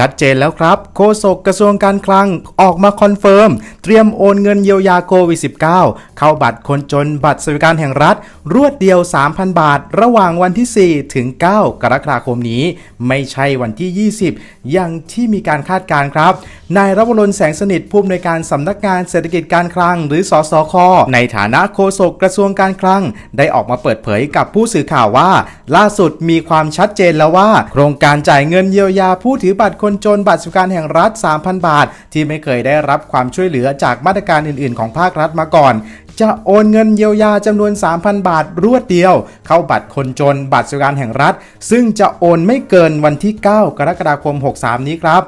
ชัดเจนแล้วครับ โฆษกกระทรวงการคลังออกมาคอนเฟิร์มเตรียมโอนเงินเยียวยาโควิด -19 เข้าบัตรคนจนบัตรสวัสดิการแห่งรัฐ รวดเดียว 3,000 บาท ระหว่างวันที่ 4 ถึง 9 กรกฎาคมนี้ ไม่ใช่วันที่ 20 อย่างที่มีการคาดการณ์ครับนายรวรนแสงสนิทผู้อำนวยการสำนักงานเศรษฐกิจการคลัง หรือสสค ในฐานะโฆษกกระทรวงการคลัง ได้ออกมาเปิดเผยกับผู้สื่อข่าวว่า ล่าสุดมีความชัดเจนแล้วว่า โครงการจ่ายเงินเยียวยาผู้ถือบัตรคนจนบัตรสวัสดิการแห่งรัฐ 3,000 บาท ที่ไม่เคยได้รับความช่วยเหลือจากมาตรการอื่น ๆ ของภาครัฐมาก่อน จะโอนเงินเยียวยาจำนวน 3,000 บาทรวดเดียว เข้าบัตรคนจน บัตรสวัสดิการแห่งรัฐ ซึ่งจะโอนไม่เกินวันที่ 9 กรกฎาคม 63 นี้ครับ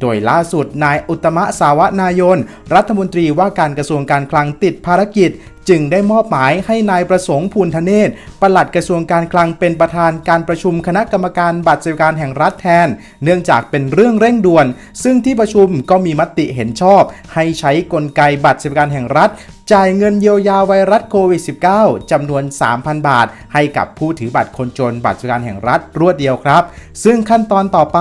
โดยล่าสุดนายอุตมะสาวนายน รัฐมนตรีว่าการกระทรวงการคลังติดภารกิจ จึงได้มอบหมายให้นายประสงค์ภูลธเนศปลัดกระทรวงการคลังเป็นประธานการประชุมคณะกรรมการบัตรสวัสดิการแห่งรัฐแทน เนื่องจากเป็นเรื่องเร่งด่วน ซึ่งที่ประชุมก็มีมติเห็นชอบ ให้ใช้กลไกบัตรสวัสดิการแห่งรัฐจ่ายเงินเยียวยาไวรัสโควิด -19 จำนวน 3,000 บาท ให้กับผู้ถือบัตรคนจนบัตรสวัสดิการแห่งรัฐรวดเดียวครับ ซึ่งขั้นตอนต่อไป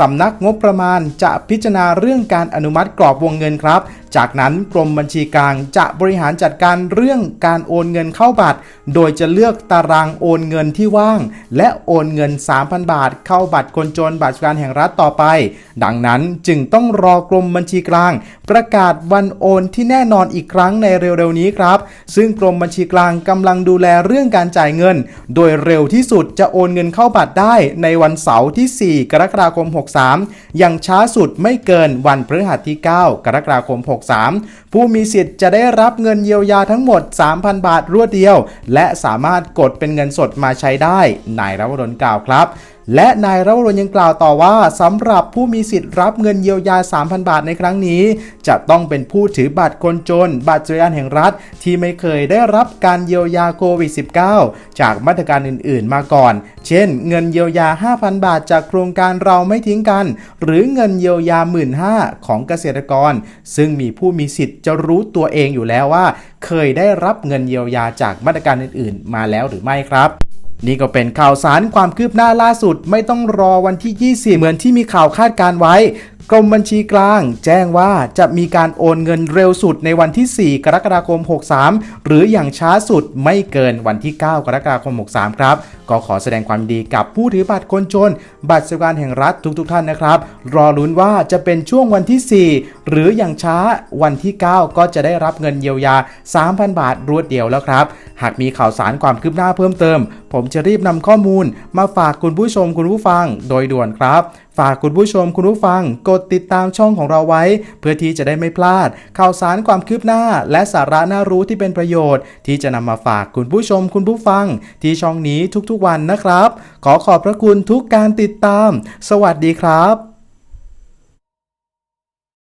สำนักงบประมาณจะพิจารณาเรื่องการอนุมัติกรอบวงเงินครับ จากนั้นกรมบัญชีกลางจะบริหารจัดการเรื่องการโอนเงินเข้าบัตร โดยจะเลือกตารางโอนเงินที่ว่าง และโอนเงิน 3,000 บาท เข้าบัตรคนจนบัตรสวัสดิการแห่งรัฐต่อไป ดังนั้นจึงต้องรอกรมบัญชีกลาง ประกาศวันโอนที่แน่นอนอีกครั้งในเร็วๆนี้ครับ ซึ่งกรมบัญชีกลางกำลังดูแลเรื่องการจ่ายเงิน โดยเร็วที่สุดจะโอนเงินเข้าบัตรได้ในวันเสาร์ที่ 4 กรกฎาคม 63 อย่างช้าสุดไม่เกินวันพฤหัสที่ 9 กรกฎาคม 63 ผู้มีสิทธิ์จะได้รับเงินเยียวยาทั้งหมด 3,000 บาทรวดเดียว และสามารถกดเป็นเงินสดมาใช้ได้นายรัวรนกล่าวครับ และนายรวรนยังกล่าวต่อว่าสำหรับผู้มีสิทธิ์รับเงินเยียวยา 3,000 บาทในครั้งนี้ จะต้องเป็นผู้ถือบัตรคนจน บัตรสวัสดิการแห่งรัฐ ที่ไม่เคยได้รับการเยียวยาโควิด -19 จากมาตรการอื่น ๆ มาก่อน เช่น เงินเยียวยา 5,000 บาทจากโครงการเราไม่ทิ้งกัน หรือเงินเยียวยา 15,000ของเกษตรกร ซึ่งมีผู้มีสิทธิ์จะรู้ตัวเองอยู่แล้วว่า เคยได้รับเงินเยียวยาจากมาตรการอื่น ๆ มาแล้วหรือไม่ครับ นี่ก็เป็นข่าวสารความคืบหน้าล่าสุด ไม่ต้องรอวันที่ 20 เหมือนที่มีข่าวคาดการไว้ กรมบัญชีกลาง แจ้งว่าจะมีการโอนเงินเร็วสุดในวันที่ 4 กรกฎาคม 63 หรืออย่างช้าสุดไม่เกินวันที่ 9 กรกฎาคม 63 ครับ ก็ขอแสดงความดีกับผู้ถือบัตรคนจน บัตรสวัสดิการแห่งรัฐทุกๆทท่านนะครับ รอลุ้นว่าจะเป็นช่วงวันที่ 4 หรืออย่างช้าวันที่ 9 ก็จะได้รับเงินเยียวยา 3,000 บาทรวดเดียวแล้วครับ หากมีข่าวสารความคืบหน้าเพิ่มเติม ผมจะรีบนำข้อมูล มาฝากคุณผู้ชมคุณผู้ฟัง โดยด่วนครับ ฝากคุณผู้ชมคุณผู้ฟัง กดติดตามช่องของเราไว้ เพื่อที่จะได้ไม่พลาด ข่าวสารความคืบหน้า และสาระน่ารู้ที่เป็นประโยชน์ ที่จะนำมาฝากคุณผู้ชมคุณผู้ฟัง ที่ช่องนี้ทุกๆวันนะครับ ขอขอบพระคุณทุกการติดตาม สวัสดีครับ